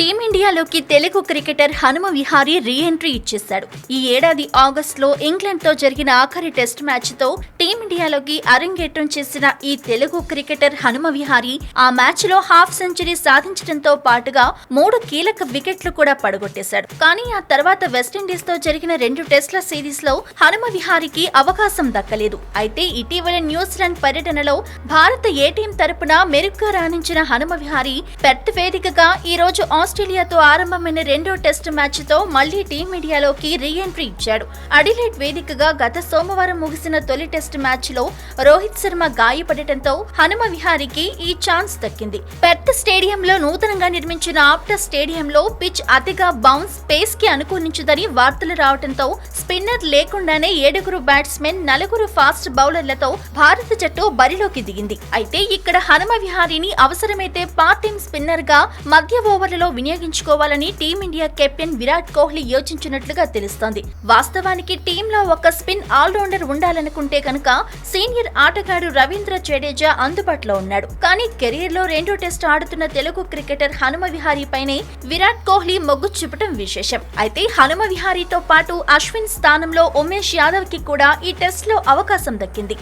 టీమిండియాలోకి Telugu cricketer Hanuma Vihari re entry ఇచ్చేశాడు. ఈ ఏడాది ఆగస్టులో ఇంగ్లాండ్తో జరిగిన ఆఖరి టెస్ట్ మ్యాచ్తో టీమిండియాలోకి అరంగేట్రం చేసిన ఈ తెలుగు క్రికెటర్ హనుమ విహారీ ఆ మ్యాచ్లో హాఫ్ సెంచరీ సాధించడంతో పాటుగా మూడు కీలక వికెట్లు కూడా పడగొట్టేశాడు. కానీ ఆ తర్వాత వెస్టిండీస్తో జరిగిన రెండు టెస్ట్ల సిరీస్లో హనుమ విహారీకి అవకాశం దక్కలేదు. అయితే ఇటీవల న్యూజిలాండ్ పర్యటనలో భారత ఏ టీం తరపున మెరుగ్గా రాణించిన హనుమ విహారీ పెర్త్ వేదికగా ఈ రోజు ఆస్ట్రేలియాతో ఆరంభమైన రెండో టెస్ట్ మ్యాచ్తో మళ్ళీ టీమిండియాలోకి రీ ఎంట్రీ ఇచ్చాడు. అడిలైట్ వేదికగా గత సోమవారం ముగిసిన తొలి టెస్ట్ మ్యాచ్లో రోహిత్ శర్మ గాయపడటంతో హనుమ విహారీకి ఈ ఛాన్స్ దక్కింది. పెర్త్ స్టేడియంలో నూతనంగా నిర్మించిన ఆప్టర్ స్టేడియంలో పిచ్ అతిగా బౌన్స్ పేస్కి అనుకూలించదని వార్తలు రావడంతో స్పిన్నర్ లేకుండానే ఏడుగురు బ్యాట్స్మెన్ నలుగురు ఫాస్ట్ బౌలర్లతో భారత జట్టు బరిలోకి దిగింది. అయితే ఇక్కడ హనుమ విహారీని అవసరమైతే పార్ట్ టైం స్పిన్నర్గా మధ్య ఓవర్లలో వినియోగించుకోవాలని team India captain Virat Kohli యోచించినట్లుగా తెలుస్తోంది. వాస్తవానికి టీంలో ఒక స్పిన్ ఆల్రౌండర్ ఉండాలనుకుంటే కనుక సీనియర్ ఆటగాడు రవీంద్ర జడేజా అందుబాటులో ఉన్నాడు. కానీ కెరీర్లో రెండో టెస్ట్ ఆడుతున్న తెలుగు క్రికెటర్ హనుమ విహారీ పైనే విరాట్ కోహ్లీ మొగ్గు చూపటం విశేషం. అయితే హనుమ విహారీతో పాటు అశ్విన్ స్థానంలో ఉమేష్ యాదవ్కి కూడా ఈ టెస్ట్లో అవకాశం దక్కింది.